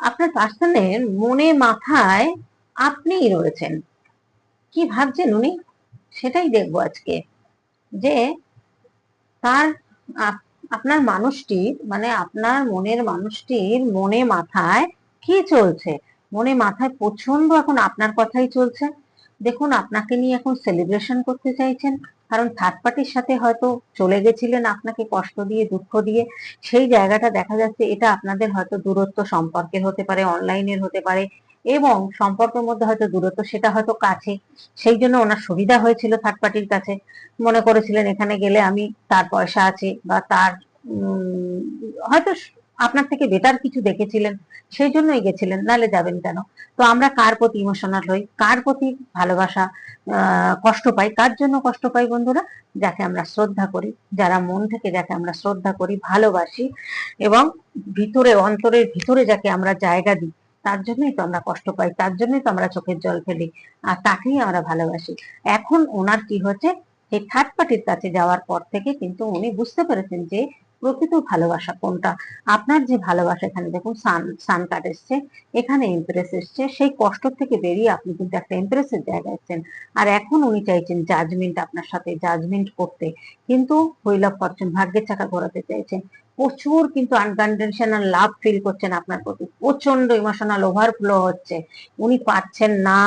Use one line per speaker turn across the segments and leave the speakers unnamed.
আপনার পার্সনের মনে মাথায় আপনিই রয়েছেন। কি ভাবছেন উনি? সেটাই দেখব আজকে। যে তার আপ- আপনার মানুষটি মানে আপনার মনের মানুষটির মনে মাথায় কি চলছে? মনে মাথায় প্রচণ্ড এখন আপনার কথাই চলছে। দেখুন, আপনাকে নিয়ে এখন সেলিব্রেশন করতে চাইছেন, কারণ থার্ড পার্টির সাথে হয়তো চলে গেছিলেন আপনাকে কষ্ট দিয়ে, দুঃখ দিয়ে, সেই জায়গাটা দেখা যাচ্ছে এটা আপনাদের হয়তো দূরত্ব সম্পর্কের হতে পারে অনলাইনের হতে পারে, এবং সম্পর্কের মধ্যে হয়তো দূরত্ব, সেটা হয়তো কাছে, সেই জন্য ওনার সুবিধা হয়েছিল থার্ড পার্টির কাছে। মনে করেছিলেন, এখানে গেলে আমি তার পয়সা আছে, বা তার হয়তো আপনার থেকে বেটার কিছু দেখেছিলেন, সেই জন্যই গেছিলেন নালে যাবেন কেন? তো আমরা কার প্রতি ইমোশনাল হই? কার প্রতি ভালোবাসা কষ্ট পাই? কার জন্য কষ্ট পাই বন্ধুরা? যাকে আমরা শ্রদ্ধা করি, যারা মন থেকে যাকে আমরা শ্রদ্ধা করি, ভালোবাসি, এবং ভিতরে, অন্তরের ভিতরে যাকে আমরা জায়গা দিই, তার জন্যই তো আমরা কষ্ট পাই, তার জন্যই তো আমরা চোখের জল ফেলি, আর তাকেই আমরা ভালোবাসি। এখন ওনার কি হচ্ছে এই থার্ড পার্টির কাছে যাওয়ার পর থেকে কিন্তু উনি বুঝতে পেরেছেন যে প্রকৃত ভালোবাসা কোনটা? আপনার যে ভালোবাসা, এখানে দেখুন সান সান কার্ড এসছে। এখানে ইমপ্রেস এসছে। সেই কষ্ট থেকে বেরিয়ে আপনি কিন্তু একটা ইমপ্রেসের জায়গায় এসছেন আর এখন উনি চাইছেন জাজমেন্ট আপনার সাথে জাজমেন্ট করতে। কিন্তু হুইল ফরচুন ভাগ্যের চাকা ঘোরাতে চাইছেন। প্রচুর কিন্তু আনকন্ডিশনাল লাভ ফিল করছেন আপনার প্রতি। প্রচণ্ড ইমোশনাল ওভারফ্লো হচ্ছে। উনি পাচ্ছেন না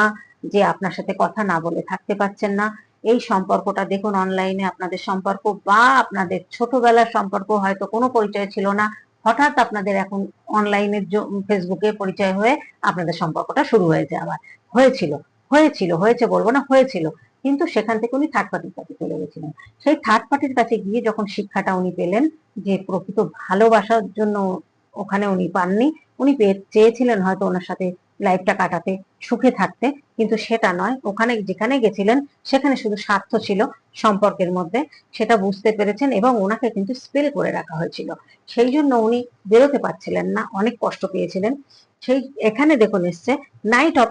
যে আপনার সাথে কথা না বলে থাকতে পারছেন না। এই সম্পর্কটা দেখুন অনলাইনে আপনাদের সম্পর্ক বা আপনাদের ছোটবেলার সম্পর্ক হয়তো কোনো পরিচয় ছিল না। হঠাৎ আপনাদের এখন অনলাইনের ফেসবুকে পরিচয় হয়ে আপনাদের সম্পর্কটা শুরু হয়েছে আবার। হয়েছিল হয়েছিল, হয়েছে বলব না, হয়েছিল। কিন্তু সেখান থেকে উনি থার্ড পার্টির কাছে চলে গেছিলেন। সেই থার্ড পার্টির কাছে গিয়ে যখন শিক্ষাটা উনি পেলেন, যে প্রকৃত ভালোবাসার জন্য ওখানে উনি পাননি, উনি চেয়েছিলেন হয়তো ওনার সাথে লাইফটা কাটাতে, সুখে থাকতে। কিন্তু সেটা নয়, ওখানে যেখানে গেছিলেন, সেখানে শুধু স্বার্থ ছিল সম্পর্কের মধ্যে। সেটা বুঝতে পেরেছেন এবং ওনাকে কিন্তু স্পেল করে রাখা হয়েছিল। সেই জন্য উনি বেরোতে পারছিলেন না, অনেক কষ্ট পেয়েছিলেন। সেই, এখানে দেখুন এসছে নাইট অফ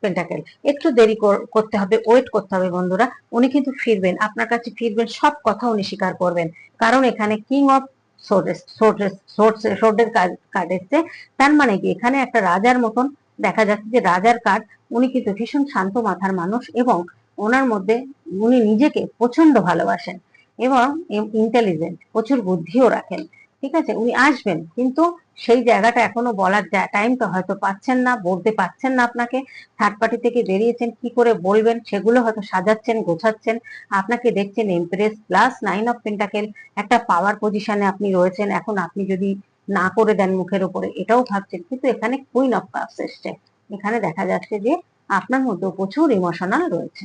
পেন্টাকেল একটু দেরি কর- করতে হবে ওয়েট করতে হবে বন্ধুরা। উনি কিন্তু ফিরবেন, আপনার কাছে ফিরবেন, সব কথা উনি স্বীকার করবেন। কারণ এখানে কিং অফ সোর্ডের কার্ড এসছে। তার মানে কি, এখানে একটা রাজার মতন দেখা যাচ্ছে যে রাজার কার্ড উনি কিন্তু ভীষণ শান্ত মাথার মানুষ এবং ওনার মধ্যে উনি নিজেকে প্রচণ্ড ভালোবাসেন এবং ইন্টেলিজেন্ট প্রচুর বুদ্ধিও রাখেন। ঠিক আছে? উনি আসবেন, কিন্তু সেই জায়গাটা এখনও বলার টাইমটা হয়তো পাচ্ছেন না, বলতে পারছেন না আপনাকে। থার্ড পার্টি থেকে বেরিয়েছেন, কি করে বলবেন সেগুলো হয়তো সাজাচ্ছেন, গোছাচ্ছেন। আপনাকে দেখছেন empress plus nine of pentacle একটা পাওয়ার পজিশনে আপনি রয়েছেন। এখন আপনি যদি না করে দেন মুখের উপরে, এটাও ভাবছেন। কিন্তু এখানে কুইন অফ কাপস এসছে। এখানে দেখা যাচ্ছে যে আপনার মধ্যেও প্রচুর ইমোশনাল রয়েছে।